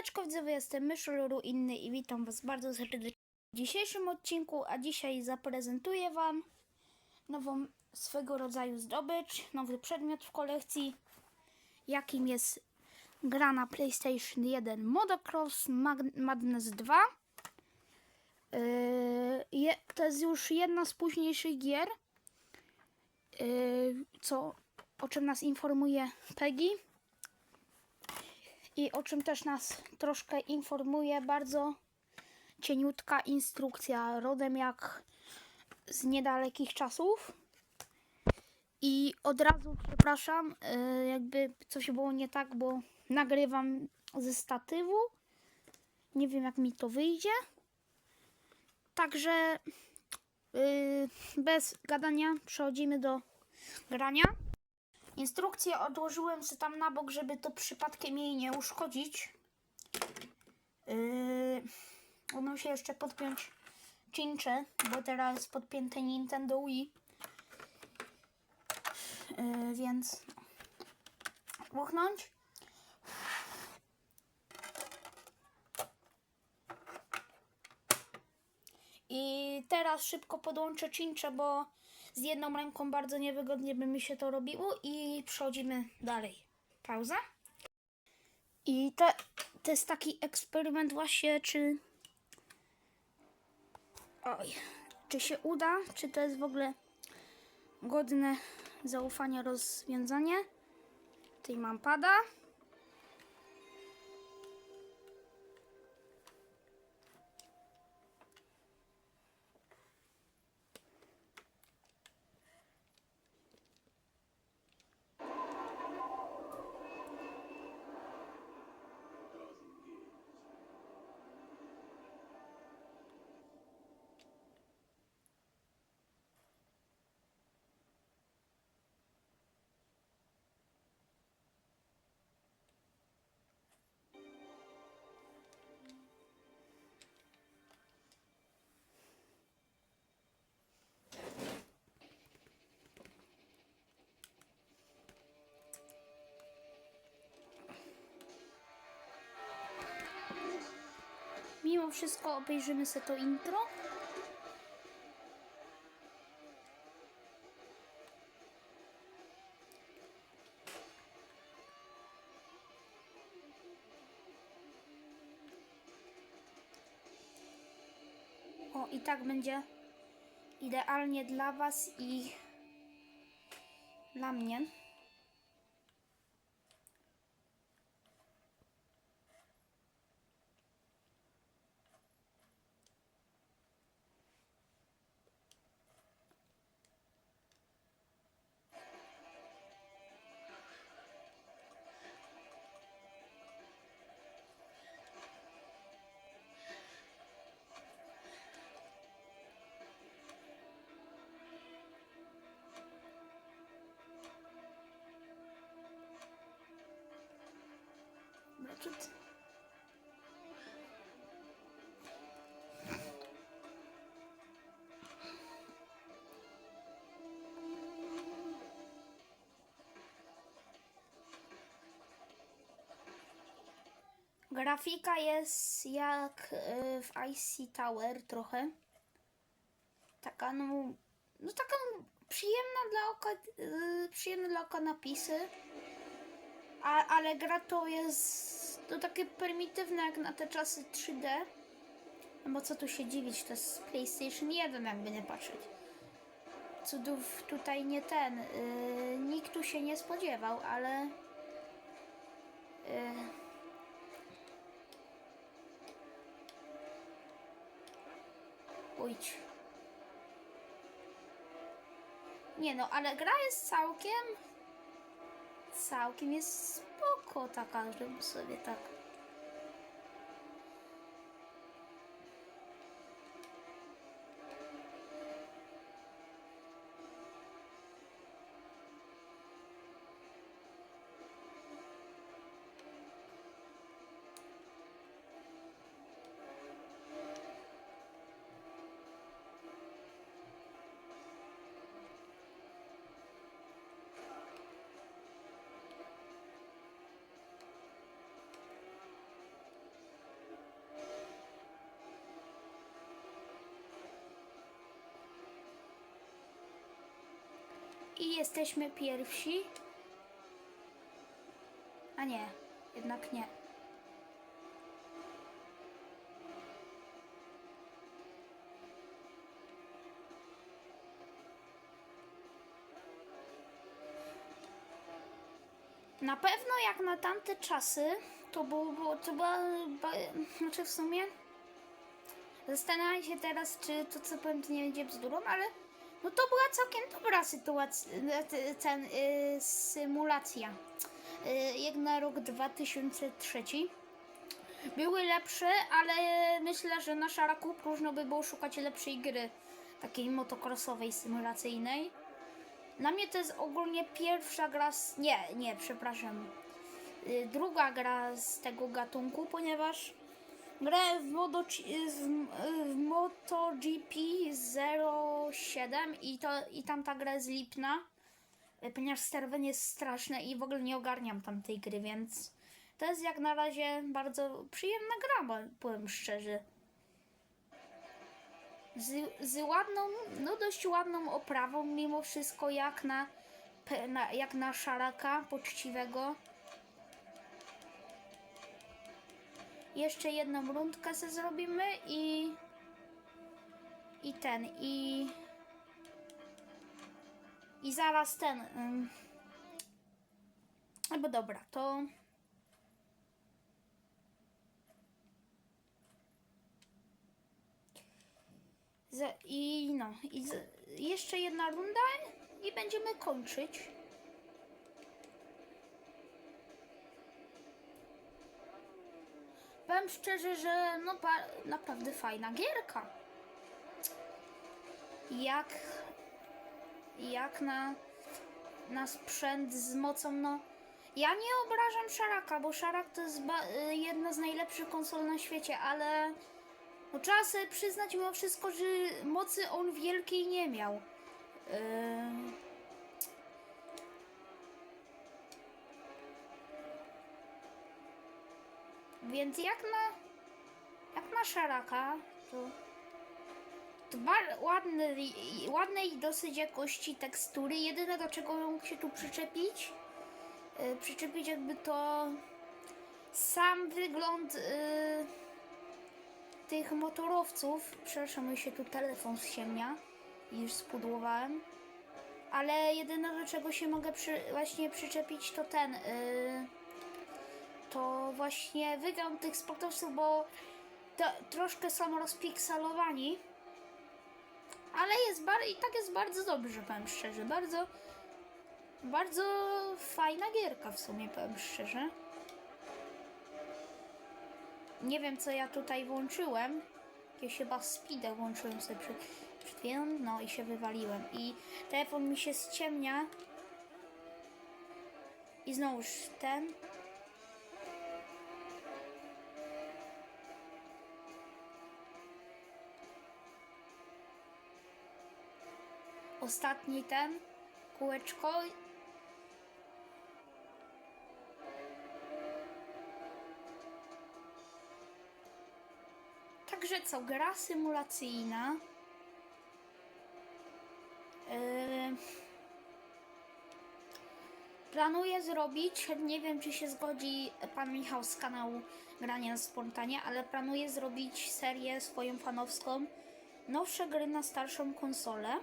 Siemaneczko widzowie, jestem Myszol Inny i witam was bardzo serdecznie w dzisiejszym odcinku, a dzisiaj zaprezentuję wam nową swego rodzaju zdobycz, nowy przedmiot w kolekcji, jakim jest gra na PlayStation 1 Motocross Mag- Madness 2. Yy, to jest już jedna z późniejszych gier, yy, co, o czym nas informuje Peggy. I o czym też nas troszkę informuje bardzo cieniutka instrukcja rodem jak z niedalekich czasów. I od razu przepraszam, y, jakby coś było nie tak, bo nagrywam ze statywu. Nie wiem jak mi to wyjdzie. Także y, bez gadania przechodzimy do grania. Instrukcję odłożyłem sobie tam na bok, żeby to przypadkiem jej nie uszkodzić. Yy, będą jeszcze podpiąć cincze, bo teraz podpięte Nintendo Wii. Yy, więc buchnąć. I teraz szybko podłączę cincze, bo z jedną ręką bardzo niewygodnie by mi się to robiło i przechodzimy dalej. Pauza. I to, to jest taki eksperyment właśnie, czy oj, czy się uda, czy to jest w ogóle godne zaufania rozwiązanie. Tutaj mam pada. Mimo wszystko obejrzymy sobie to intro. O, i tak będzie idealnie dla Was i dla mnie. Bracket. Grafika jest jak y, w IC Tower trochę. Taka no, no taka przyjemna dla oka, y, przyjemne dla oka napisy. A, ale gra to jest to takie prymitywne jak na te czasy 3D. No bo co tu się dziwić, to jest PlayStation 1 jakby nie patrzeć. Cudów tutaj nie ten. Yy, nikt tu się nie spodziewał, ale... Yy, Ujć. Nie no, ale gra jest całkiem całkiem jest taka, żeby sobie tak. I jesteśmy pierwsi. A nie, jednak nie. Na pewno jak na tamte czasy, to było, to była, znaczy w sumie zastanawiam się teraz, czy to co powiem to nie będzie bzdurą, ale no to była całkiem dobra sytuacja, ten, y, symulacja. Y, jak na rok 2003. Były lepsze, ale myślę, że na szaraku próżno by było szukać lepszej gry, takiej motocrossowej, symulacyjnej. Dla mnie to jest ogólnie pierwsza gra z... Nie, nie, przepraszam. Y, Druga gra z tego gatunku, ponieważ grałem w, Modo, w, w MotoGP 07 i, to, i tam ta gra jest lipna, y, ponieważ sterowanie jest straszne i w ogóle nie ogarniam tam tej gry, więc to jest jak na razie bardzo przyjemna gra, powiem szczerze z, z ładną, no dość ładną oprawą, mimo wszystko jak na, na jak na szaraka poczciwego. Jeszcze jedną rundkę sobie zrobimy i i ten i i zaraz ten albo dobra, to I no, i jeszcze jedna runda i będziemy kończyć. Powiem szczerze, że no naprawdę fajna gierka. Jak jak na na sprzęt z mocą, no ja nie obrażam Szaraka, bo Szarak to jest y, jedna z najlepszych konsol na świecie, ale no trzeba sobie przyznać mimo wszystko, że mocy on wielkiej nie miał. Ym. Więc jak na jak na szaraka, to, to bar, ładny, i- ładnej dosyć jakości tekstury. Jedyne do czego mógł się tu przyczepić, y, przyczepić jakby to sam wygląd y, tych motorowców. Przepraszam, się tu telefon ściemnia i już spudłowałem. Ale jedyne do czego się mogę przy, właśnie przyczepić to ten. y, to właśnie wygląd tych sportowców, bo to, troszkę są rozpikselowani. Ale jest bar- i tak jest bardzo dobrze, powiem szczerze. Bardzo, bardzo fajna gierka w sumie, powiem szczerze. Nie wiem, co ja tutaj włączyłem. Jakieś chyba speeda włączyłem sobie przed chwilą, no i się wywaliłem. I telefon mi się ściemnia. I znowuż ten. Ostatni ten. Kółeczko. Także co, gra symulacyjna. Yy, planuję zrobić, nie wiem czy się zgodzi pan Michał z kanału Grania na Spontanie, ale planuję zrobić serię swoją fanowską. Nowsze gry na starszą konsolę.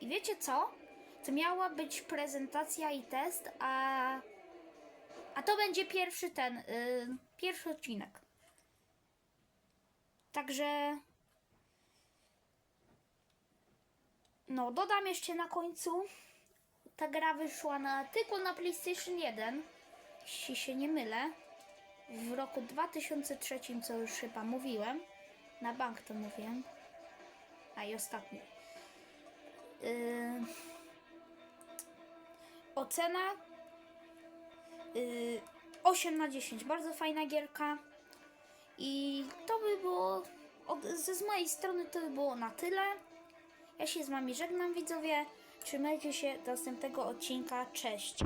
I wiecie co? To miała być prezentacja i test, a, a to będzie pierwszy ten, yy, pierwszy odcinek. Także. No, dodam jeszcze na końcu. Ta gra wyszła na, tylko na PlayStation 1, jeśli się nie mylę. W roku 2003, co już chyba mówiłem. Na bank to mówiłem. A i ostatni. Yy, ocena yy, 8 na 10. Bardzo fajna gierka. I to by było od, ze z mojej strony to by było na tyle. Ja się z wami żegnam widzowie. Trzymajcie się do następnego odcinka. Cześć.